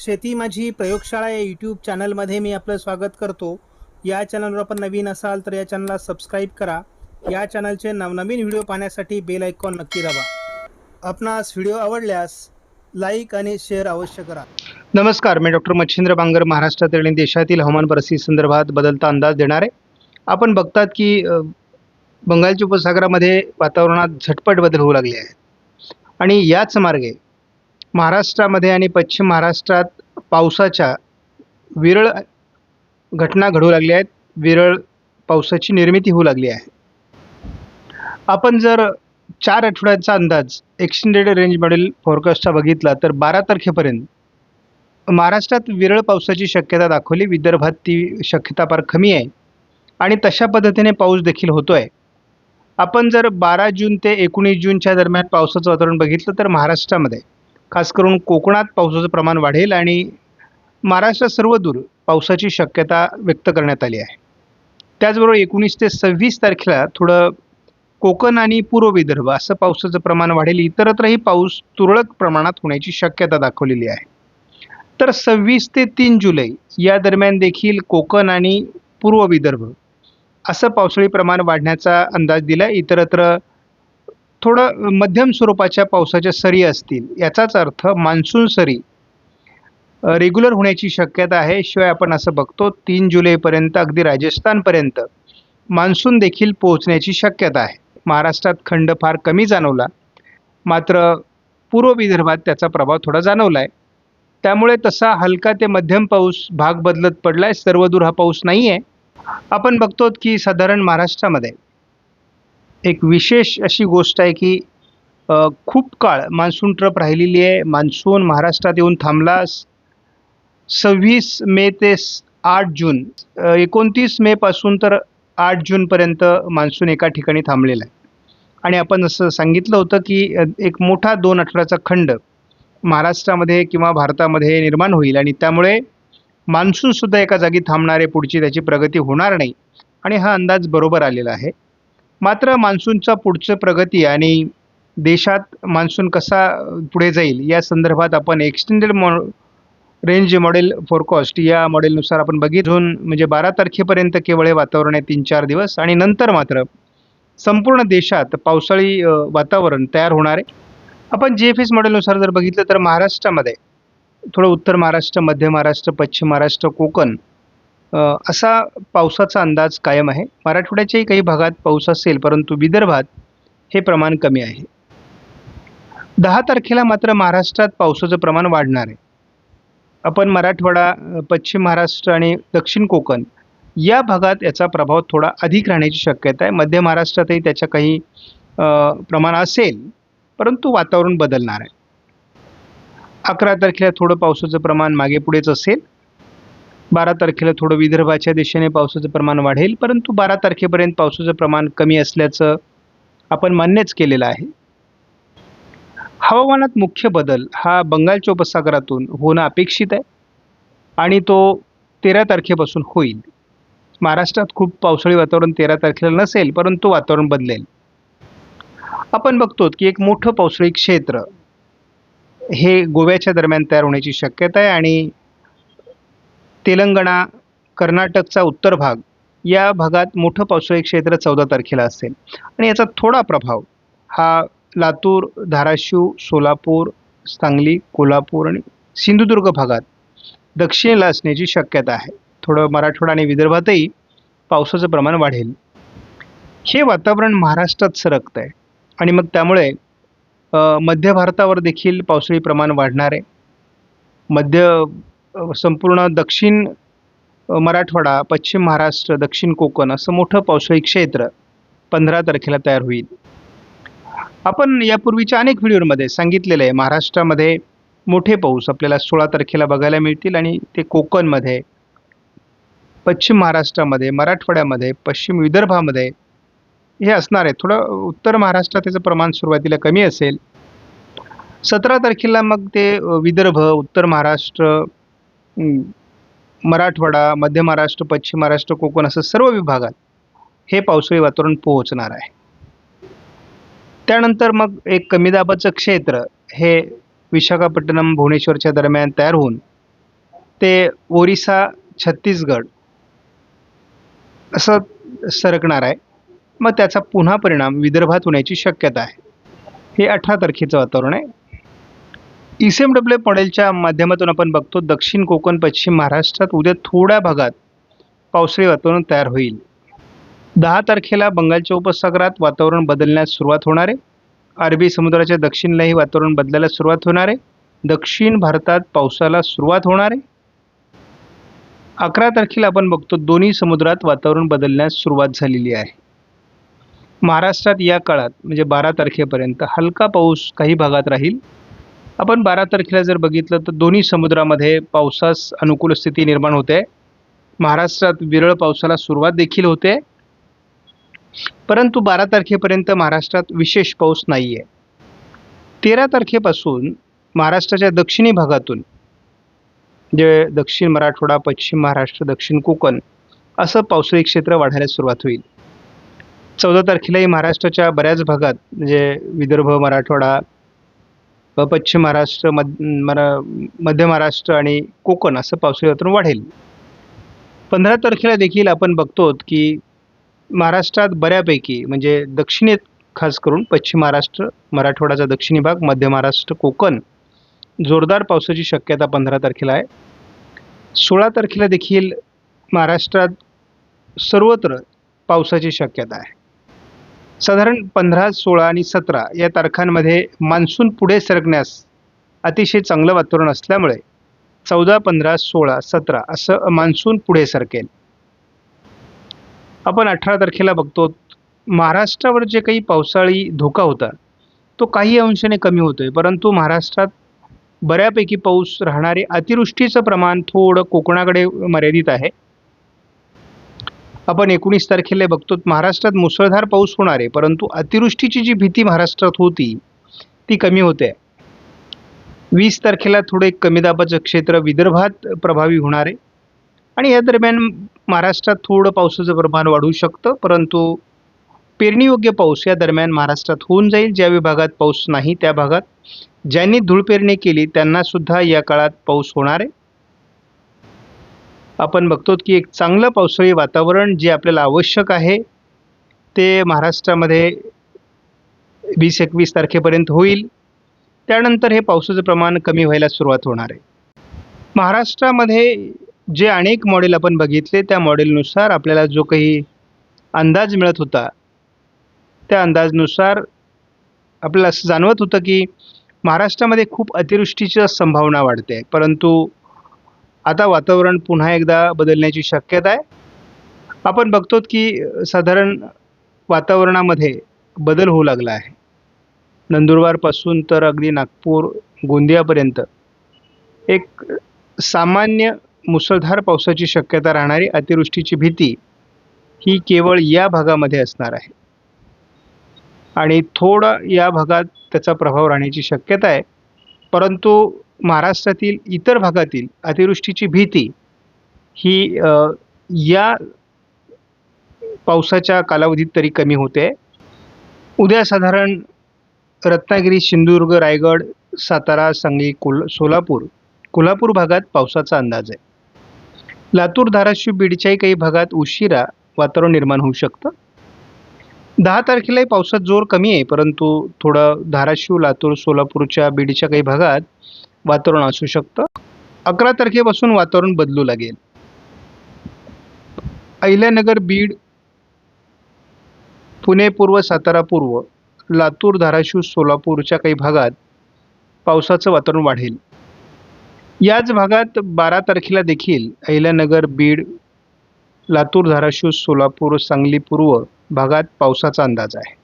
शेती माझी प्रयोगशाळा या यूट्यूब चॅनलमध्ये मी आपलं स्वागत करतो. या चॅनलवर आपण नवीन असाल तर या चॅनलला सबस्क्राईब करा. या चॅनलचे नवनवीन व्हिडिओ पाहण्यासाठी बेल आयकॉन नक्की दाबा. आपणास व्हिडिओ आवडल्यास लाईक आणि शेअर अवश्य करा. नमस्कार मी डॉक्टर मच्छिंद्र बांगर महाराष्ट्रातील आणि देशातील हवामान परिस्थिती संदर्भात बदलता अंदाज देणार. आहे आपण बघतात की बंगालच्या उपसागरामध्ये वातावरणात झटपट बदल होऊ लागले आहेत. आणि याच मार्गे महाराष्ट्रामध्ये आणि पश्चिम महाराष्ट्रात पावसाच्या विरळ घटना घडू लागल्या आहेत. विरळ पावसाची निर्मिती होऊ लागली आहे. आपण जर चार आठवड्याचा अंदाज एक्सटेंडेड रेंज मॉडेल फोरकास्टचा बघितला तर बारा तारखेपर्यंत महाराष्ट्रात विरळ पावसाची शक्यता दाखवली. विदर्भात ती शक्यता फार कमी आहे. आणि तशा पद्धतीने पाऊस देखील होतो आहे आपण जर बारा जून ते एकोणीस जूनच्या दरम्यान पावसाचं वातावरण बघितलं तर महाराष्ट्रामध्ये खास करून कोकणात पावसाचं प्रमाण वाढेल आणि महाराष्ट्रात सर्वदूर पावसाची शक्यता व्यक्त करण्यात आली आहे. त्याचबरोबर एकोणीस ते सव्वीस तारखेला थोडं कोकण आणि पूर्व विदर्भ असं पावसाचं प्रमाण वाढेल. इतरत्रही पाऊस तुरळक प्रमाणात होण्याची शक्यता दाखवलेली आहे. तर सव्वीस ते तीन जुलै या दरम्यान देखील कोकण आणि पूर्व विदर्भ असं पावसाळी प्रमाण वाढण्याचा अंदाज दिला इतरत्र थोडं मध्यम स्वरूपाच्या पावसाच्या सरी असतील. याचाच अर्थ मान्सून सरी. रेग्युलर होण्याची शक्यता आहे. शिवाय आपण असं बघतो तीन जुलैपर्यंत अगदी राजस्थानपर्यंत मान्सून देखील पोहोचण्याची शक्यता आहे. महाराष्ट्रात खंड फार कमी जाणवला. मात्र पूर्व विदर्भात त्याचा प्रभाव थोडा जाणवला आहे त्यामुळे तसा हलका ते मध्यम पाऊस भाग बदलत पडला आहे सर्वदूर हा पाऊस नाही आहे आपण बघतो की साधारण महाराष्ट्रामध्ये एक विशेष अशी गोष्ट आहे की खूप काळ मान्सून ट्रप राहिलेली आहे. मान्सून महाराष्ट्रात येऊन थांबला सव्वीस मे ते स- आठ जून एकोणतीस मेपासून तर आठ जूनपर्यंत मान्सून एका ठिकाणी थांबलेला आहे. आणि आपण असं सांगितलं होतं की एक मोठा दोन आठवड्याचा खंड महाराष्ट्रामध्ये किंवा भारतामध्ये निर्माण होईल आणि त्यामुळे मान्सूनसुद्धा एका जागी थांबणार आहे. पुढची त्याची प्रगती होणार नाही. आणि हा अंदाज बरोबर आलेला आहे. मात्र मान्सूनचा पुढचं प्रगती आणि देशात मान्सून कसा पुढे जाईल या संदर्भात आपण एक्सटेंडेड मॉ रेंज मॉडेल फोरकास्ट या मॉडेलनुसार आपण बघितून म्हणजे बारा तारखेपर्यंत केवळ हे वातावरण आहे तीन चार दिवस आणि नंतर मात्र संपूर्ण देशात पावसाळी वातावरण तयार होणार आहे. आपण जी एफ एस मॉडेलनुसार जर बघितलं तर महाराष्ट्रामध्ये थोडं उत्तर महाराष्ट्र मध्य महाराष्ट्र पश्चिम महाराष्ट्र कोकण असा पावसाचा अंदाज कायम आहे. मराठवाड्याच्याही काही भागात पाऊस असेल परंतु विदर्भात हे प्रमाण कमी आहे. दहा तारखेला मात्र महाराष्ट्रात पावसाचं प्रमाण वाढणार आहे. आपण मराठवाडा पश्चिम महाराष्ट्र आणि दक्षिण कोकण या भागात याचा प्रभाव थोडा अधिक राहण्याची शक्यता आहे. मध्य महाराष्ट्रातही त्याच्या काही प्रमाण असेल परंतु वातावरण बदलणार आहे. अकरा तारखेला थोडं पावसाचं प्रमाण मागे पुढेच असेल. बारा तारखेला थोडं विदर्भाच्या दिशेने पावसाचं प्रमाण वाढेल परंतु बारा तारखेपर्यंत पावसाचं प्रमाण कमी असल्याचं आपण मान्यच केलेलं आहे. हवामानात मुख्य बदल हा बंगालच्या उपसागरातून होणं अपेक्षित आहे आणि तो तेरा तारखेपासून होईल. महाराष्ट्रात खूप पावसाळी वातावरण तेरा तारखेला नसेल परंतु वातावरण बदलेल. आपण बघतो की एक मोठं पावसाळी क्षेत्र हे गोव्याच्या दरम्यान तयार होण्याची शक्यता आहे आणि तेलंगणा कर्नाटकचा उत्तर भाग या भागात मोठं पावसाळी क्षेत्र चौदा तारखेला असेल. आणि याचा थोडा प्रभाव हा लातूर धाराशिव सोलापूर सांगली कोल्हापूर आणि सिंधुदुर्ग भागात दक्षिणेला असण्याची शक्यता आहे. थोडं मराठवाडा आणि विदर्भातही पावसाचं प्रमाण वाढेल. हे वातावरण महाराष्ट्रात सरकतं आहे. आणि मग त्यामुळे मध्य भारतावर देखील पावसाळी प्रमाण वाढणार आहे. मध्य संपूर्ण दक्षिण मराठवाडा पश्चिम महाराष्ट्र दक्षिण कोकण असं मोठं पावसाळी क्षेत्र पंधरा तारखेला तयार होईल. आपण यापूर्वीच्या अनेक व्हिडिओमध्ये सांगितलेलं आहे महाराष्ट्रामध्ये मोठे पाऊस आपल्याला सोळा तारखेला बघायला मिळतील आणि ते कोकणमध्ये पश्चिम महाराष्ट्रामध्ये मराठवाड्यामध्ये पश्चिम विदर्भामध्ये हे असणार आहे. थोडं उत्तर महाराष्ट्रात त्याचं प्रमाण सुरुवातीला कमी असेल. सतरा तारखेला मग ते विदर्भ उत्तर महाराष्ट्र मराठवाडा मध्य महाराष्ट्र पश्चिम महाराष्ट्र कोकण असं सर्व विभागात हे पावसाळी वातावरण पोहोचणार आहे. त्यानंतर मग एक कमी दाबाचं क्षेत्र हे विशाखापट्टणम भुवनेश्वरच्या दरम्यान तयार होऊन ते ओरिसा छत्तीसगड असं सरकणार आहे. मग त्याचा पुन्हा परिणाम विदर्भात होण्याची शक्यता आहे. हे अठरा तारखेचं वातावरण आहे. ई सी एम डब्ल्यू मॉडेलच्या माध्यमातून आपण बघतो दक्षिण कोकण पश्चिम महाराष्ट्रात उद्या थोड्या भागात पावसाळी वातावरण तयार होईल. दहा तारखेला बंगालच्या उपसागरात वातावरण बदलण्यास सुरुवात होणार आहे. अरबी समुद्राच्या दक्षिणलाही वातावरण बदलायला सुरुवात होणार आहे. दक्षिण भारतात पावसाला सुरुवात होणार आहे. अकरा तारखेला आपण बघतो दोन्ही समुद्रात वातावरण बदलण्यास सुरुवात झालेली आहे. महाराष्ट्रात या काळात म्हणजे बारा तारखेपर्यंत हलका पाऊस काही भागात राहील. आपण बारा तारखेला जर बघितलं तर दोन्ही समुद्रामध्ये पावसास अनुकूल स्थिती निर्माण होते. महाराष्ट्रात विरळ पावसाला सुरुवात देखील होते. परंतु बारा तारखेपर्यंत महाराष्ट्रात विशेष पाऊस नाही आहे तेरा तारखेपासून महाराष्ट्राच्या दक्षिणी भागातून जे दक्षिण मराठवाडा पश्चिम महाराष्ट्र दक्षिण कोकण असं पावसाळी क्षेत्र वाढायला सुरुवात होईल. चौदा तारखेलाही महाराष्ट्राच्या बऱ्याच भागात म्हणजे विदर्भ मराठवाडा व पश्चिम महाराष्ट्र मध मरा मध्य महाराष्ट्र आणि कोकण असं पावसाळी वातावरण वाढेल. पंधरा तारखेला देखील आपण बघतो की महाराष्ट्रात बऱ्यापैकी म्हणजे दक्षिणेत खास करून पश्चिम महाराष्ट्र मराठवाड्याचा दक्षिणी भाग मध्य महाराष्ट्र कोकण जोरदार पावसाची शक्यता पंधरा तारखेला आहे. सोळा तारखेला देखील महाराष्ट्रात सर्वत्र पावसाची शक्यता आहे. साधारण पंधरा सोळा आणि सतरा या तारखांमध्ये मान्सून पुढे सरकण्यास अतिशय चांगलं वातावरण असल्यामुळे चौदा पंधरा सोळा सतरा असं मान्सून पुढे सरकेल. आपण अठरा तारखेला बघतो महाराष्ट्रावर जे काही पावसाळी धोका होता तो काही अंशाने कमी होतोय परंतु महाराष्ट्रात बऱ्यापैकी पाऊस राहणारे अतिवृष्टीचं प्रमाण थोडं कोकणाकडे मर्यादित आहे. आपण एकोणीस तारखेला बघतो महाराष्ट्रात मुसळधार पाऊस होणार आहे परंतु अतिवृष्टीची जी भीती महाराष्ट्रात होती ती कमी होते. वीस तारखेला थोडे कमी दाबाचं क्षेत्र विदर्भात प्रभावी होणार आहे. आणि या दरम्यान महाराष्ट्रात थोडं पावसाचं प्रमाण वाढू शकतं परंतु पेरणीयोग्य पाऊस या दरम्यान महाराष्ट्रात होऊन जाईल. ज्या विभागात पाऊस नाही त्या भागात ज्यांनी धूळ पेरणी केली त्यांनासुद्धा या काळात पाऊस होणार आहे. आपण बघतो की एक चांगलं पावसाळी वातावरण जे आपल्याला आवश्यक आहे ते महाराष्ट्रामध्ये वीस एकवीस तारखेपर्यंत होईल. त्यानंतर हे पावसाचं प्रमाण कमी व्हायला सुरुवात होणार आहे. महाराष्ट्रामध्ये जे अनेक मॉडेल आपण बघितले त्या मॉडेलनुसार आपल्याला जो काही अंदाज मिळत होता त्या अंदाजनुसार आपल्याला असं जाणवत होतं की महाराष्ट्रामध्ये खूप अतिवृष्टीची संभावना वाढते. परंतु आता वातावरण पुन्हा एकदा बदलण्याची शक्यता आहे. आपण बघतो की साधारण वातावरणामध्ये बदल होऊ लागला आहे. नंदुरबारपासून तर अगदी नागपूर गोंदियापर्यंत. एक सामान्य मुसळधार पावसाची शक्यता राहणारी अतिवृष्टीची भीती ही केवळ या भागामध्ये असणार आहे. आणि थोडं या भागात त्याचा प्रभाव राहण्याची शक्यता आहे. परंतु महाराष्ट्रातील इतर भागातील अतिवृष्टीची भीती ही या पावसाच्या कालावधीत तरी कमी होते. उद्या साधारण रत्नागिरी सिंधुदुर्ग रायगड सातारा सांगली कोल सोलापूर कोल्हापूर भागात पावसाचा अंदाज आहे. लातूर धाराशिव बीडच्याही काही भागात उशिरा वातावरण निर्माण होऊ शकतं. दहा तारखेलाही पावसात जोर कमी आहे परंतु थोडं धाराशिव लातूर सोलापूरच्या बीडच्या काही भागात वातावरण असू शकतं. अकरा तारखेपासून वातावरण बदलू लागेल. अहिल्यानगर बीड पुणे पूर्व सातारा पूर्व लातूर धाराशिव सोलापूरच्या काही भागात पावसाचं वातावरण वाढेल. याच भागात बारा तारखेला देखील अहिल्यानगर बीड लातूर धाराशिव सोलापूर सांगली पूर्व भागात पावसाचा अंदाज आहे.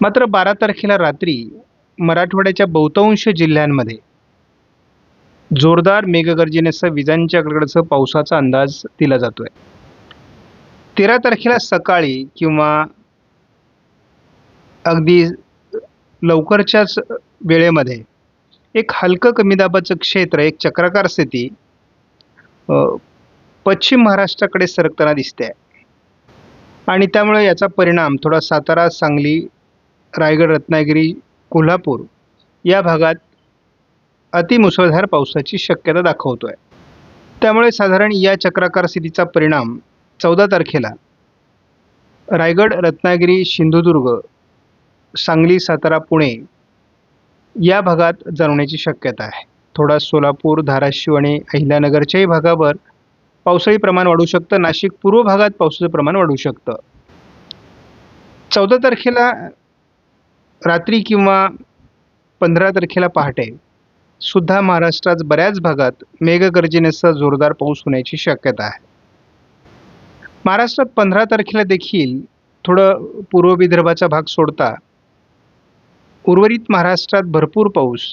मात्र बारा तारखेला रात्री मराठवाड्याच्या बहुतांश जिल्ह्यांमध्ये जोरदार मेघगर्जनेसह विजांच्या कडकडाटासह पावसाचा अंदाज दिला जातोय. तेरा तारखेला सकाळी किंवा अगदी लवकरच्याच वेळेमध्ये एक हलकं कमी दाबाचं क्षेत्र एक चक्राकार स्थिती पश्चिम महाराष्ट्राकडे सरकताना दिसते. आणि त्यामुळे याचा परिणाम थोडा सातारा सांगली रायगड रत्नागिरी कोल्हापूर या भागात अतिमुसळधार पावसाची शक्यता दाखवतो आहे त्यामुळे साधारण या चक्राकार स्थितीचा परिणाम चौदा तारखेला रायगड रत्नागिरी सिंधुदुर्ग सांगली सातारा पुणे या भागात जाणवण्याची शक्यता आहे. थोडा सोलापूर धाराशिव आणि अहिल्यानगरच्याही भागावर पावसाळी प्रमाण वाढू शकतं. नाशिक पूर्व भागात पावसाचं प्रमाण वाढू शकतं. चौदा तारखेला रात्री किंवा पंधरा तारखेला पहाटे सुद्धा महाराष्ट्रात बऱ्याच भागात मेघगर्जनेसह जोरदार पाऊस होण्याची शक्यता आहे. महाराष्ट्रात पंधरा तारखेला देखील थोडं पूर्व विदर्भाचा भाग सोडता उर्वरित महाराष्ट्रात भरपूर पाऊस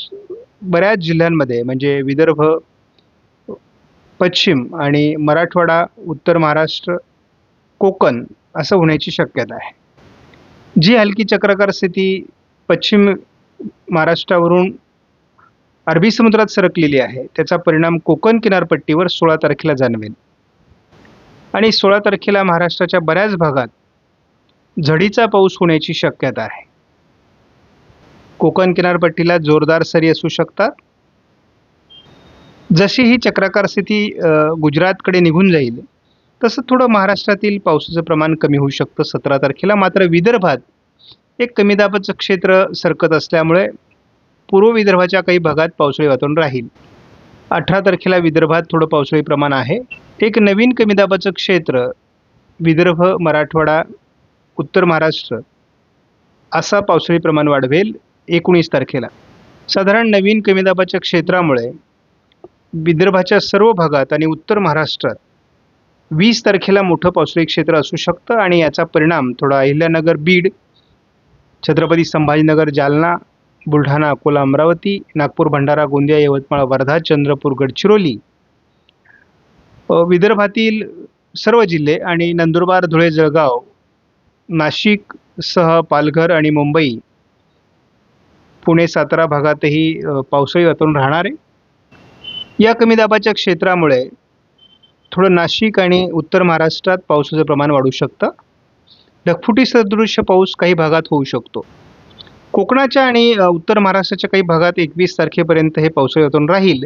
बऱ्याच जिल्ह्यांमध्ये म्हणजे विदर्भ पश्चिम आणि मराठवाडा उत्तर महाराष्ट्र कोकण असं होण्याची शक्यता आहे. जी हलकी चक्राकार स्थिती पश्चिम महाराष्ट्रावरून अरबी समुद्रात सरकलेली आहे. त्याचा परिणाम कोकण किनारपट्टीवर सोळा तारखेला जाणवेल. आणि सोळा तारखेला महाराष्ट्राच्या बऱ्याच भागात झडीचा पाऊस होण्याची शक्यता आहे. कोकण किनारपट्टीला जोरदार सरी असू शकतात. जशी ही चक्राकार स्थिती गुजरातकडे निघून जाईल तसं थोडं महाराष्ट्रातील पावसाचं प्रमाण कमी होऊ शकतं सतरा तारखेला. मात्र विदर्भात एक कमी दाबाचं क्षेत्र सरकत असल्यामुळे पूर्व विदर्भाच्या काही भागात पावसाळी वातावरण राहील. अठरा तारखेला विदर्भात थोडं पावसाळी प्रमाण आहे. एक नवीन कमी दाबाचं क्षेत्र विदर्भ मराठवाडा उत्तर महाराष्ट्र असा पावसाळी प्रमाण वाढवेल एकोणीस तारखेला. साधारण नवीन कमी दाबाच्या क्षेत्रामुळे विदर्भाच्या सर्व भागात आणि उत्तर महाराष्ट्रात वीस तारखेला मोठं पावसाळी क्षेत्र असू शकतं आणि याचा परिणाम थोडा अहिल्यानगर बीड छत्रपती संभाजीनगर जालना बुलढाणा अकोला अमरावती नागपूर भंडारा गोंदिया यवतमाळ वर्धा चंद्रपूर गडचिरोली. विदर्भातील सर्व जिल्हे आणि नंदुरबार धुळे जळगाव नाशिक सह पालघर आणि मुंबई पुणे सातारा भागातही पावसाळी वातावरण राहणार आहे. या कमी दाबाच्या क्षेत्रामुळे थोडं नाशिक आणि उत्तर महाराष्ट्रात पावसाचं प्रमाण वाढू शकतं. ढगफुटी सदृश पाऊस काही भागात होऊ शकतो. कोकणाच्या आणि उत्तर महाराष्ट्राच्या काही भागात एकवीस तारखेपर्यंत हे पावसाळी वातावरण राहील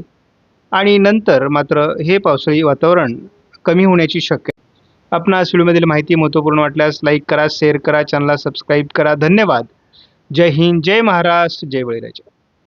आणि नंतर मात्र हे पावसाळी वातावरण कमी होण्याची शक्यता आपणास व्हिडिओमधील माहिती महत्त्वपूर्ण वाटल्यास लाईक करा शेअर करा चॅनलला सबस्क्राईब करा. धन्यवाद. जय हिंद जय महाराष्ट्र जय बळीराजा.